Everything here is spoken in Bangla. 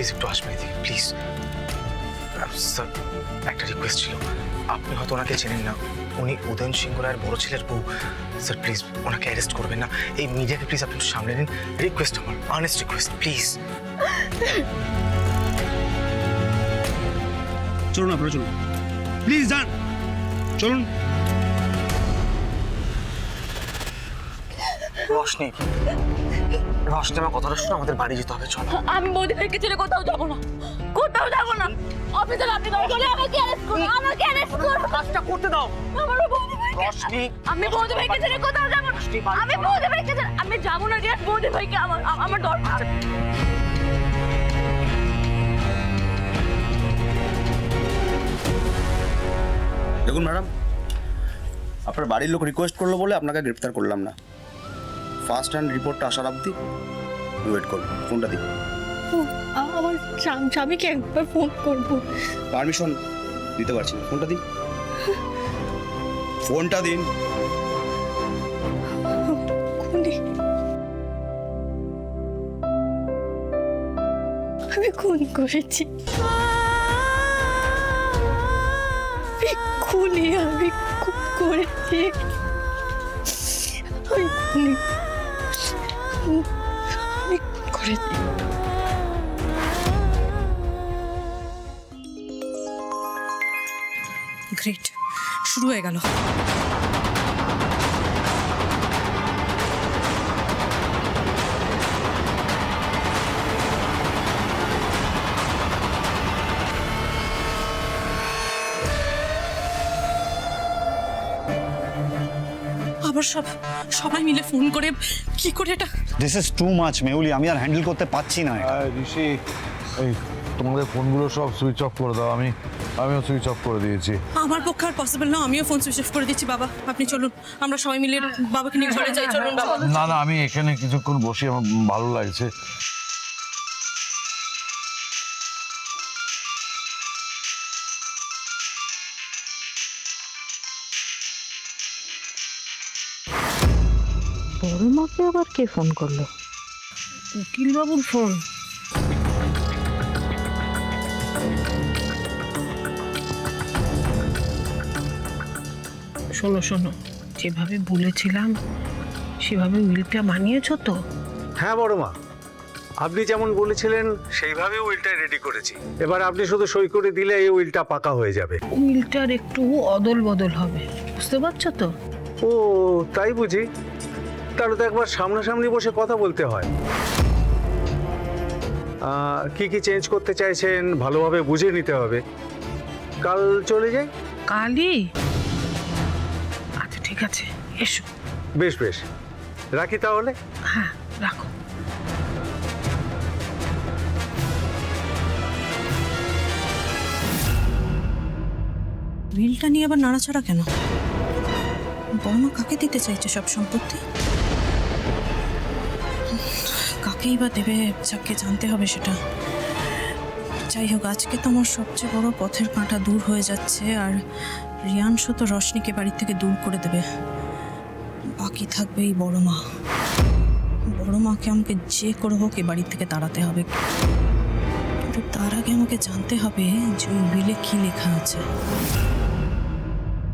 প্লিজ একটু আসবেন প্লিজ। স্যার, একটা রিকোয়েস্ট ছিল। আপনি হয়তো ওনাকে চেনেন না। উনি উদয়ন সিংহ রায়ের বড় ছেলের বউ। স্যার, প্লিজ, ওনাকে অ্যারেস্ট করবেন না। এই মিডিয়াকে প্লিজ আপনি একটু সামলে নিন। রিকোয়েস্ট আমার আর্নেস্ট রিকোয়েস্ট প্লিজ চলুন আপনারা, চলুন। প্লিজ যান চলুন। রশনি রশনি আমার কথাটা শুনে আমাদের বাড়ি যেতে হবে চলো। আমি বৌদি ভাইকে ছেড়ে কোথাও যাব না। কোথাও যাব না। অফিসে আপনি হলে আমাকে অ্যারেস্ট করুন আমাকে অ্যারেস্ট করুন কাজটা করতে দাও। আমার বৌদি রশনি আমি বৌদি ভাইকে ছেড়ে কোথাও যাব না। আমি বৌদি ভাইকে ছেড়ে আমি যাব না বৌদি ভাইকে আমার আমার দরকার। দেখুন ম্যাডাম আপনার বাড়ির লোক রিকোয়েস্ট করল বলে আপনাকে গ্রেপ্তার করলাম না। ফার্স্ট হ্যান্ড রিপোর্টটা আসার অবধি ওয়েট করুন ফোনটা দিন আমার স্বামীকে একবার ফোন করব। পারমিশন দিতে পারছি না। ফোনটা দিন ফোনটা দিন। আমি খুন করেছি। খুনি আমি করেছি। আমি খুনি। আমি গ্রেট শুরু হয়ে গেল। আবার সব সবাই মিলে ফোন করে কি করে এটা? দিস ইজ টু মাচ মেউলি আমি আর হ্যান্ডেল করতে পারছি না এটা। আর ঋষি এই তোমাদের ফোনগুলো সব সুইচ অফ করে দাও আমি আমিও সুইচ অফ করে দিয়েছি। আমার পক্ষে আর পসিবল না আমিও ফোন সুইচ অফ করে দিচ্ছি বাবা। আপনি চলুন আমরা সবাই মিলে বাবাকে নিয়ে ঘরে যাই চলুন বাবা। না না আমি এখানে কিছুক্ষণ বসি আমার ভালো লাগছে। বড় মাকে আবার কে ফোন করল? উকিলবাবুর ফোন। শোনো শোনো যেভাবে বলেছিলাম সেভাবে উইলটা মানিয়েছো তো? হ্যাঁ বড় মা আপনি যেমন বলেছিলেন সেইভাবে উইলটা রেডি করেছি। এবার আপনি শুধু সই করে দিলে এই উইলটা পাকা হয়ে যাবে। উইলটার একটু অদল বদল হবে। বুঝতে পারছ তো? ও তাই বুঝি। তাহলে তো একবার সামনাসামনি বসে কথা বলতে হয়। কি কি চেঞ্জ করতে চাইছেন ভালোভাবে বুঝে নিতে হবে। কাল চলে যাই? কালই? আচ্ছা ঠিক আছে। এসো। বেশ বেশ। রাখি তাহলে? হ্যাঁ রাখো। বিলটা নিয়ে আবার নাড়াচাড়া কেন? বড়মা কাকে দিতে চাইছে সব সম্পত্তি? কাকেই বা দেবে, যাকে জানতে হবে সেটা। যাই হোক, আজকে তো আমার সবচেয়ে বড় পথের কাঁটা দূর হয়ে যাচ্ছে, আর রিয়াংশু তো রশনিকে বাড়ি থেকে দূর করে দেবে। বাকি থাকবে এই বড় মা। বড় মাকে আমাকে যে করে হোক এ বাড়ি থেকে তাড়াতে হবে। কিন্তু তার আগে আমাকে জানতে হবে যে ওই বিলে কি লেখা আছে।